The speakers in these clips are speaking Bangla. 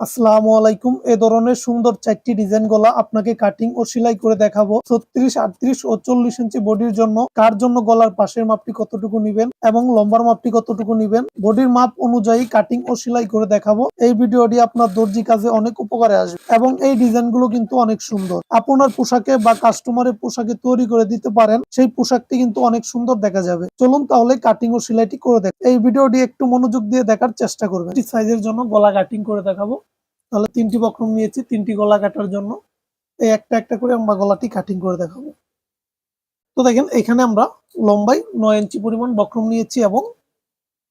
আসসালামু আলাইকুম। এ ধরনের সুন্দর চারটি ডিজাইন গলা আপনাকে কাটিং ও সেলাই করে দেখাবো। ছত্রিশ, আটত্রিশ ও চল্লিশ ইঞ্চি বডির জন্য। কার জন্য গলার পাশের মাপটি কতটুকু নিবেন এবং লম্বার মাপটি কতটুকু নিবেন? বডির মাপ অনুযায়ী কাটিং ও সেলাই করে দেখাবো। এই ভিডিওটি আপনার দর্জি কাজে অনেক উপকারে আসবে এবং এই ডিজাইনগুলো কিন্তু অনেক সুন্দর। আপনার পোশাকে বা কাস্টমারের পোশাকে তৈরি করে দিতে পারেন, সেই পোশাকটি কিন্তু অনেক সুন্দর দেখা যাবে। চলুন তাহলে কাটিং ও সেলাইটি করে দেখ। এই ভিডিওটি একটু মনোযোগ দিয়ে দেখার চেষ্টা করবেন। সাইজের জন্য গলা কাটিং করে দেখাবো। তাহলে তিনটি বক্রম নিয়েছি, তিনটি গলা কাটার জন্য। এই একটা একটা করে আমরা গলাটি কাটিং করে দেখাবো। তো দেখেন, এখানে আমরা লম্বাই নয় ইঞ্চি পরিমাণ বক্রম নিয়েছি এবং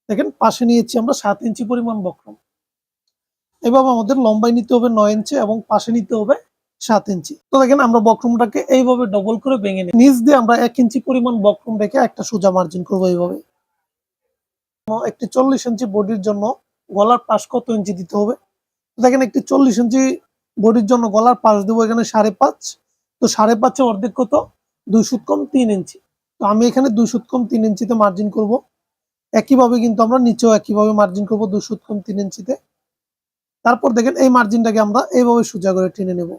দেখেন, পাশে নিয়েছি আমরা সাত ইঞ্চি পরিমাণ বক্রম। এভাবে আমাদের লম্বাই নিতে হবে নয় ইঞ্চি এবং পাশে নিতে হবে সাত ইঞ্চি। তো দেখেন, আমরা বক্রমটাকে এইভাবে ডবল করে ভেঙে নিই। নিচ দিয়ে আমরা এক ইঞ্চি পরিমাণ বক্রম রেখে একটা সোজা মার্জিন করব এইভাবে। একটি চল্লিশ ইঞ্চি বডির জন্য গলার পাশ কত ইঞ্চি দিতে হবে? দেখেন একটি চল্লিশ ইঞ্চি বডির জন্য গলার পাশ দেবো এখানে সাড়ে পাঁচ। তো সাড়ে পাঁচে অর্ধেক কত? দুই সুত কম তিন ইঞ্চি। তো আমি এখানে দুই সুত কম তিন ইঞ্চিতে মার্জিন করব। একইভাবে কিন্তু আমরা নিচেও একইভাবে মার্জিন করব দুই সুত কম তিন ইঞ্চিতে। তারপর দেখেন এই মার্জিনটাকে আমরা এইভাবে সোজা করে টেনে নেব।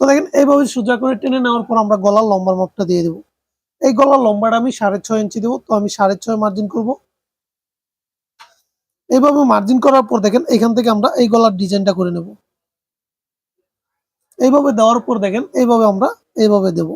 তো দেখেন এইভাবে সোজা করে টেনে নেওয়ার পর আমরা গলার লম্বার মাপটা দিয়ে দেবো। এই গলার লম্বাটা আমি সাড়ে ছয় ইঞ্চি দেবো। তো আমি সাড়ে ছয় মার্জিন করব। এইভাবে মার্জিন করার পর দেখেন, এখান থেকে আমরা এই গলার ডিজাইনটা করে নেব। এইভাবে দেওয়ার পর দেখেন, এইভাবে আমরা এইভাবে দেব।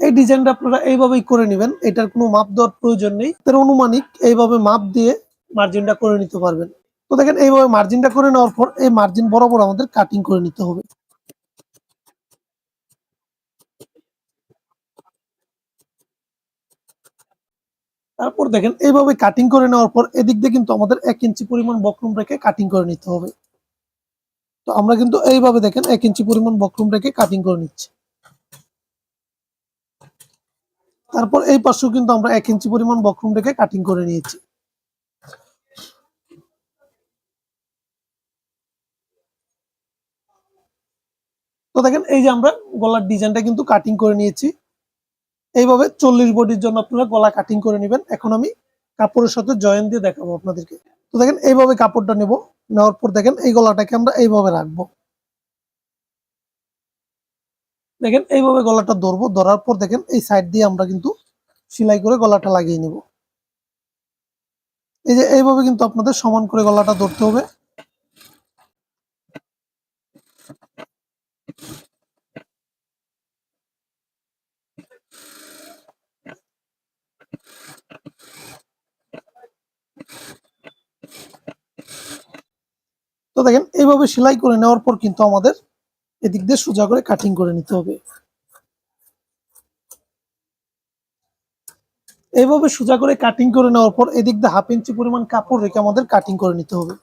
এই ডিজাইনটা আপনারা এইভাবেই করে নেবেন, এটার কোনো মাপ দেওয়ার প্রয়োজন নেই। তার অনুমানিক এইভাবে মাপ দিয়ে মার্জিনটা করে নিতে পারবেন। তো দেখেন, এইভাবে মার্জিনটা করে নেওয়ার পর এই মার্জিন বরাবর আমাদের কাটিং করে নিতে হবে। তারপর দেখেন, এইভাবে কাটিং করে নেওয়ার পর এদিক দিয়ে কিন্তু আমাদের এক ইঞ্চি পরিমাণ বক্রম রেখে কাটিং করে নিতে হবে। তো আমরা কিন্তু এইভাবে দেখেন, এক ইঞ্চি পরিমাণ বক্রম রেখে কাটিং করে নিচ্ছি। তারপর এই পাশেও কিন্তু আমরা এক ইঞ্চি পরিমাণ বক্রম রেখে কাটিং করে নিয়েছি। তো দেখেন, এই যে আমরা গলার ডিজাইনটা কিন্তু কাটিং করে নিয়েছি। এইভাবে চল্লিশ বডির জন্য আপনারা গলা কাটিং করে নেবেন। এখন আমি কাপড়ের সাথে জয়েন দিয়ে দেখাবো আপনাদেরকে। তো দেখেন, এইভাবে কাপড়টা নেব। নেওয়ার পর দেখেন, এই গলাটাকে আমরা এইভাবে রাখব। দেখেন, এইভাবে গলাটা ধরবো। ধরার পর দেখেন, এই সাইড দিয়ে আমরা কিন্তু সেলাই করে গলাটা লাগিয়ে নিব। এই যে এইভাবে কিন্তু আপনাদের সমান করে গলাটা ধরতে হবে। তো দেখেন, এইভাবে সেলাই করে নেওয়ার পর কিন্তু আমাদের এদিক দিয়ে সোজা করে কাটিং করে নিতে হবে। এইভাবে সোজা করে কাটিং করে নেওয়ার পর এদিক দিয়ে হাফ ইঞ্চি পরিমাণ কাপড় রেখে আমাদের কাটিং করে নিতে হবে।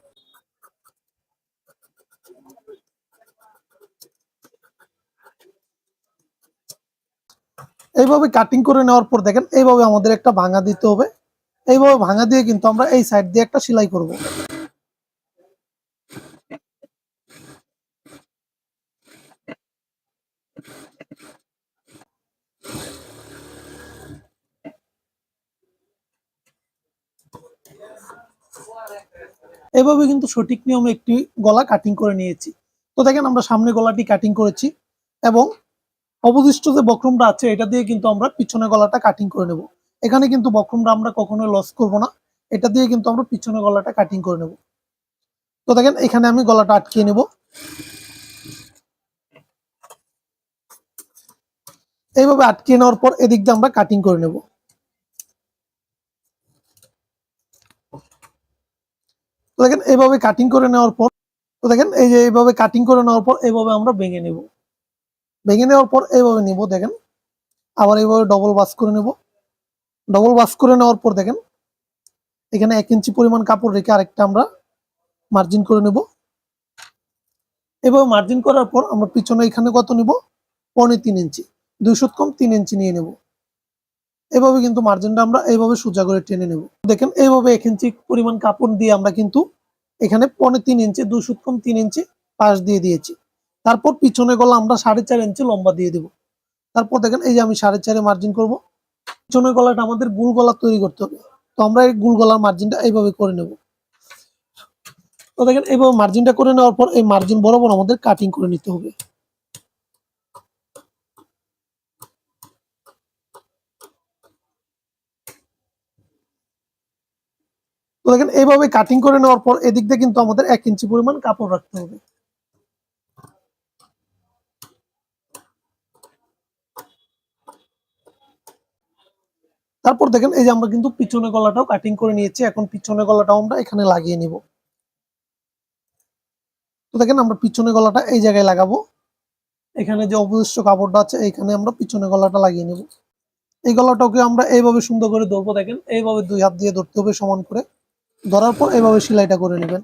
এইভাবে কাটিং করে নেওয়ার পর দেখেন, এইভাবে আমাদের একটা ভাঙা দিতে হবে। এইভাবে ভাঙা দিয়ে কিন্তু আমরা এই সাইড দিয়ে একটা সেলাই করব। এভাবে কিন্তু সঠিক নিয়মে একটি গলা কাটিং করে নিয়েছি। তো দেখেন আমরা সামনে গলাটি কাটিং করেছি এবং অবশিষ্ট যে বক্রমটা আছে, এটা দিয়ে কিন্তু আমরা পিছনে গলাটা কাটিং করে নেব। এখানে কিন্তু বক্রমটা আমরা কখনো লস করব না, এটা দিয়ে কিন্তু আমরা পিছনে গলাটা কাটিং করে নেব। তো দেখেন এখানে আমি গলাটা আটকিয়ে নেব। এইভাবে আটকিয়ে নেওয়ার পর এদিক দিয়ে আমরা কাটিং করে নেব। দেখেন, এইভাবে কাটিং করে নেওয়ার পর, তো দেখেন, এই যে এইভাবে কাটিং করে নেওয়ার পর এইভাবে আমরা ভেঙে নেব। ভেঙে নেওয়ার পর এইভাবে নিব, দেখেন। আবার এইভাবে ডবল বাস করে নেব। ডবল বাস করে নেওয়ার পর দেখেন, এখানে এক ইঞ্চি পরিমাণ কাপড় রেখে আরেকটা আমরা মার্জিন করে নেব। এভাবে মার্জিন করার পর আমরা পিছনে এখানে কত নিব? পনেরো তিন ইঞ্চি দুইশো কম তিন ইঞ্চি নিয়ে নেব। এভাবে কিন্তু মার্জিনটা আমরা এইভাবে সোজা করে টেনে নেব। দেখেন এইভাবে এক ইঞ্চি পরিমাণ কাপড় দিয়ে আমরা কিন্তু এখানে পনে তিন ইঞ্চি দুই সুত কম তিন ইঞ্চি পাশ দিয়ে দিয়েছি। তারপর পিছনে গলা আমরা সাড়ে চার ইঞ্চি লম্বা দিয়ে দেবো। তারপর দেখেন, এই যে আমি সাড়ে চারে মার্জিন করব। পিছনের গলাটা আমাদের গুল গলা তৈরি করতে হবে। তো আমরা এই গুল গলার মার্জিনটা এইভাবে করে নেব। তো দেখেন, এইভাবে মার্জিনটা করে নেওয়ার পর এই মার্জিন বরাবর আমাদের কাটিং করে নিতে হবে। তো দেখেন, এইভাবে কাটিং করে নেওয়ার পর এদিক দিয়ে কিন্তু আমাদের এক ইঞ্চি পরিমাণ কাপড় রাখতে হবে। তারপর দেখেন, এই যে আমরা কিন্তু পিছনে গলাটাও কাটিং করে নিয়েছি। এখন পিছনে গলাটাও আমরা এখানে লাগিয়ে নিব। তো দেখেন, আমরা পিছনে গলাটা এই জায়গায় লাগাবো। এখানে যে অবশিষ্ট কাপড়টা আছে এখানে আমরা পিছনে গলাটা লাগিয়ে নেব। এই গলাটাকে আমরা এইভাবে সুন্দর করে ধরবো, দেখেন। এইভাবে দুই হাত দিয়ে ধরতে হবে সমান করে। ধরার পর এইভাবে সেলাইটা করে নেবেন।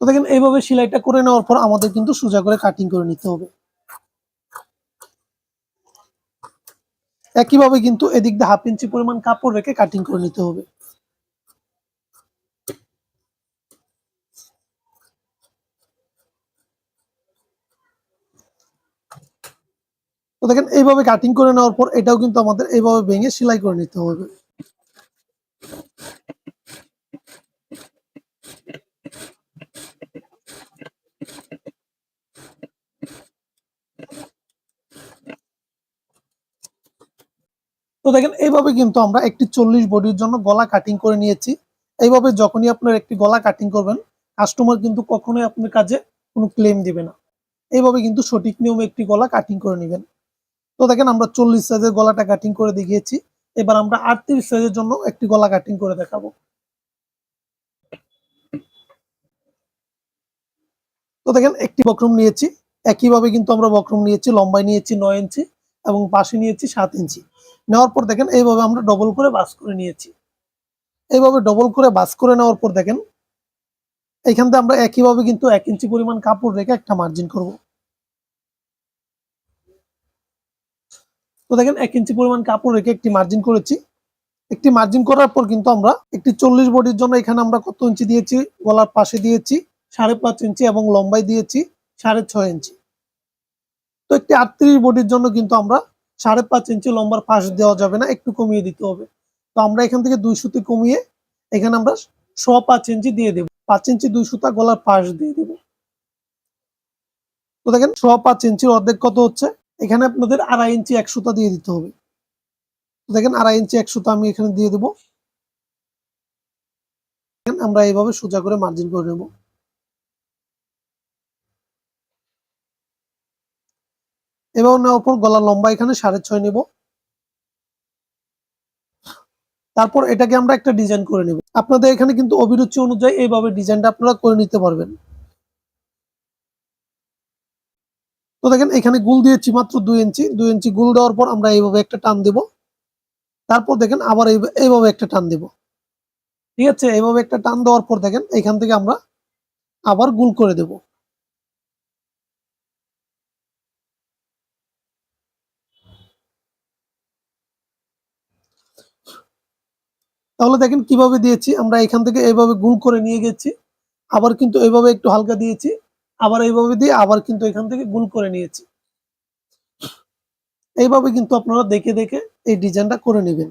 তো দেখেন এইভাবে সেলাইটা করে নেওয়ার পর আমাদের কিন্তু সোজা করে কাটিং করে নিতে হবে। একইভাবে কিন্তু এদিক দিয়ে হাফ ইঞ্চি পরিমাণ কাপড় রেখে কাটিং করে নিতে হবে। তো দেখেন, এইভাবে কাটিং করে নেওয়ার পর এটাও কিন্তু আমাদের এইভাবে ভেঙে সেলাই করে নিতে হবে। তো দেখেন, এইভাবে কিন্তু আমরা একটি চল্লিশ বডির জন্য গলা কাটিং করে নিয়েছি। এইভাবে যখনই আপনার একটি গলা কাটিং করবেন কাস্টমার কিন্তু কখনোই আপনার কাজে কোনো ক্লেম দিবে না। এইভাবে কিন্তু সঠিক নিয়মে একটি গলা কাটিং করে নেবেন। তো দেখেন আমরা চল্লিশ সাইজের গলাটা কাটিং করে দেখিয়েছি। এবার আমরা আটত্রিশ সাইজের জন্য একটি গলা কাটিং করে দেখাবো। তো দেখেন একটি বক্রম নিয়েছি। একইভাবে কিন্তু আমরা বক্রম নিয়েছি লম্বায় নিয়েছি নয় ইঞ্চি এবং পাশে নিয়েছি সাত ইঞ্চি। নেওয়ার পর দেখেন এইভাবে আমরা ডবল করে বাস করে নিয়েছি। এইভাবে ডবল করে বাস করে নেওয়ার পর দেখেন, এইখান থেকে আমরা একইভাবে কিন্তু এক ইঞ্চি পরিমাণ কাপড় রেখে একটা মার্জিন করব। দেখেন এক ইঞ্চি পরিমাণ কাপড় রেখে একটি মার্জিন করেছি। একটি মার্জিন করার পর কিন্তু আমরা একটি চল্লিশ বডির জন্য এখানে আমরা কত ইঞ্চি দিয়েছি? গলার পাশে দিয়েছি, সাড়ে পাঁচ ইঞ্চি এবং লম্বাই দিয়েছি, সাড়ে ছয় ইঞ্চি তো একটি আটত্রিশ বডির জন্য কিন্তু আমরা সাড়ে পাঁচ ইঞ্চি লম্বার পাশ দেওয়া যাবে না, একটু কমিয়ে দিতে হবে। তো আমরা এখান থেকে দুই সুতি কমিয়ে এখানে আমরা ছ পাঁচ ইঞ্চি দিয়ে দেব। পাঁচ ইঞ্চি দুই সুতা গলার পাশ দিয়ে দেব। তো দেখেন ছ পাঁচ ইঞ্চির অর্ধেক কত হচ্ছে? এখানে আপনাদের আড়াই ইঞ্চি এক সুতা দিয়ে দিতে হবে। দেখেন আড়াই ইঞ্চি এক সুতা আমি এখানে দিয়ে দেবো। আমরা এইভাবে সোজা করে মার্জিন করে নেব। এবার নেওয়ার পর গলা লম্বা এখানে সাড়ে ছয় নেব। তারপর এটাকে আমরা একটা ডিজাইন করে নেব। আপনাদের এখানে কিন্তু অভিরুচি অনুযায়ী এইভাবে ডিজাইনটা আপনারা করে নিতে পারবেন। তো দেখেন, এখানে গুল দিয়েছি মাত্র দুই ইঞ্চি। দুই ইঞ্চি গুল দেওয়ার পর আমরা এইভাবে একটা টান দেব। তারপর দেখেন, আবার এইভাবে একটা টান দেব। ঠিক আছে? এইভাবে একটা টান দেওয়ার পর দেখেন, এখান থেকে আমরা আবার গুল করে দেব। তাহলে দেখেন, কীভাবে দিয়েছি? আমরা এখান থেকে এইভাবে গুল করে নিয়ে গেছি। আবার কিন্তু এইভাবে একটু হালকা দিয়েছি। আবার এইভাবে দিয়ে আবার কিন্তু এখান থেকে গুল করে নিয়েছি। এইভাবে কিন্তু আপনারা দেখে দেখে এই ডিজাইনটা করে নেবেন।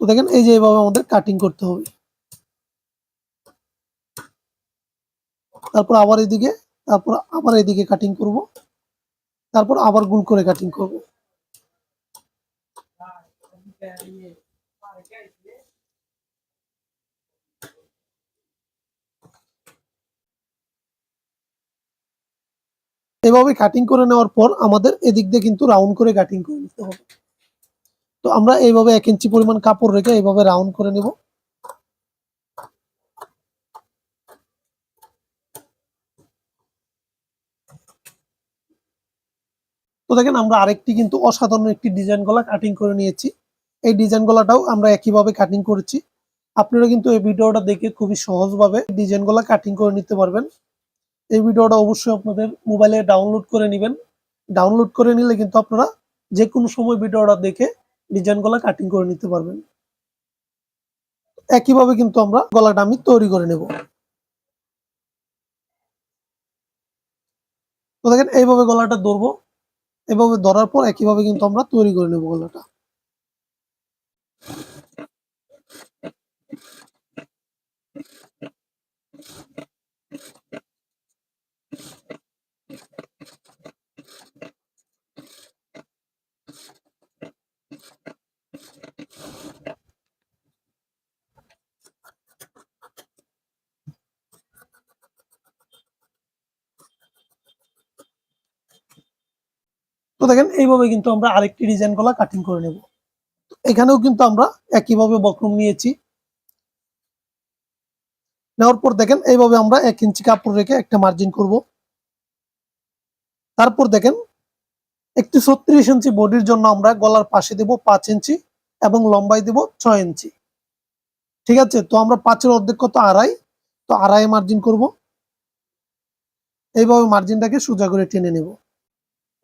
তো দেখেন, এই যে এইভাবে আমাদের কাটিং করতে হবে। তারপর আবার এদিকে, তারপর আবার এদিকে কাটিং করব। তারপর আবার গুল করে কাটিং করব। এভাবে কাটিং করে নেওয়ার পর আমাদের এদিক দিয়ে কিন্তু রাউন্ড করে কাটিং করে নিতে হবে। তো আমরা এইভাবে এক ইঞ্চি পরিমাণ কাপড় রেখে এইভাবে রাউন্ড করে নেব। তো দেখেন আমরা আরেকটি কিন্তু অসাধারণ একটি ডিজাইন গলা কাটিং করে নিয়েছি। এই ডিজাইন গলাটাও আমরা একইভাবে কাটিং করেছি। আপনারা কিন্তু এই ভিডিওটা দেখে খুবই সহজভাবে ডিজাইন গলা কাটিং করে নিতে পারবেন। এই ভিডিওটা অবশ্যই আপনাদের মোবাইলে ডাউনলোড করে নেবেন। ডাউনলোড করে নিলে কিন্তু আপনারা যে কোনো সময় ভিডিওটা দেখে ডিজাইন গলা কাটিং করে নিতে পারবেন। একইভাবে কিন্তু আমরা গলাটা আমি তৈরি করে নেব। তো দেখেন, এইভাবে গলাটা ধরবো। এভাবে ধরার পর একইভাবে কিন্তু আমরা তৈরি করে নেব গলাটা। দেখেন, এইভাবে কিন্তু আমরা আরেকটি ডিজাইন গলা কাটিং করে নেব। এখানেও কিন্তু আমরা একইভাবে বক্রম নিয়েছি। নেওয়ার পর দেখেন, এইভাবে আমরা এক ইঞ্চি কাপড় রেখে একটা মার্জিন করব। তারপর দেখেন, একটি ছত্রিশ ইঞ্চি বডির জন্য আমরা গলার পাশে দেব পাঁচ ইঞ্চি এবং লম্বাই দেব ছয় ইঞ্চি ঠিক আছে? তো আমরা পাঁচের অর্ধেক কত? আড়াই। তো আড়াই মার্জিন করব। এইভাবে মার্জিনটাকে সোজা করে টেনে নেব।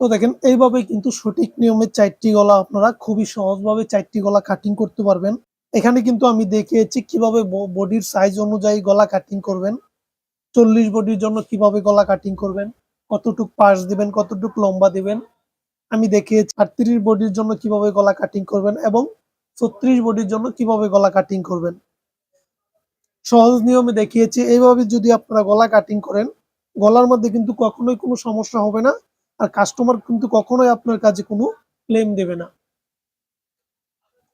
তো দেখেন এইভাবে কিন্তু সঠিক নিয়মে চারটি গলা আপনারা খুবই সহজভাবে চারটি গলা কাটিং করতে পারবেন। এখানে কিন্তু আমি দেখিয়েছি কীভাবে বডির সাইজ অনুযায়ী গলা কাটিং করবেন। চল্লিশ বডির জন্য কীভাবে গলা কাটিং করবেন, কতটুক পাশ দিবেন, কতটুক লম্বা দিবেন। আমি দেখিয়েছি আটত্রিশ বডির জন্য কীভাবে গলা কাটিং করবেন এবং ছত্রিশ বডির জন্য কীভাবে গলা কাটিং করবেন। সহজ নিয়মে দেখিয়েছি, এইভাবে যদি আপনারা গলা কাটিং করেন, গলার মধ্যে কিন্তু কখনোই কোনো সমস্যা হবে না। আর কাস্টমার কিন্তু কখনোই আপনার কাছে কোনো ক্লেম দেবে না।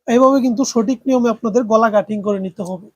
এইভাবে কিন্তু সঠিক নিয়মে আপনাদের গলা কাটিং করে নিতে হবে।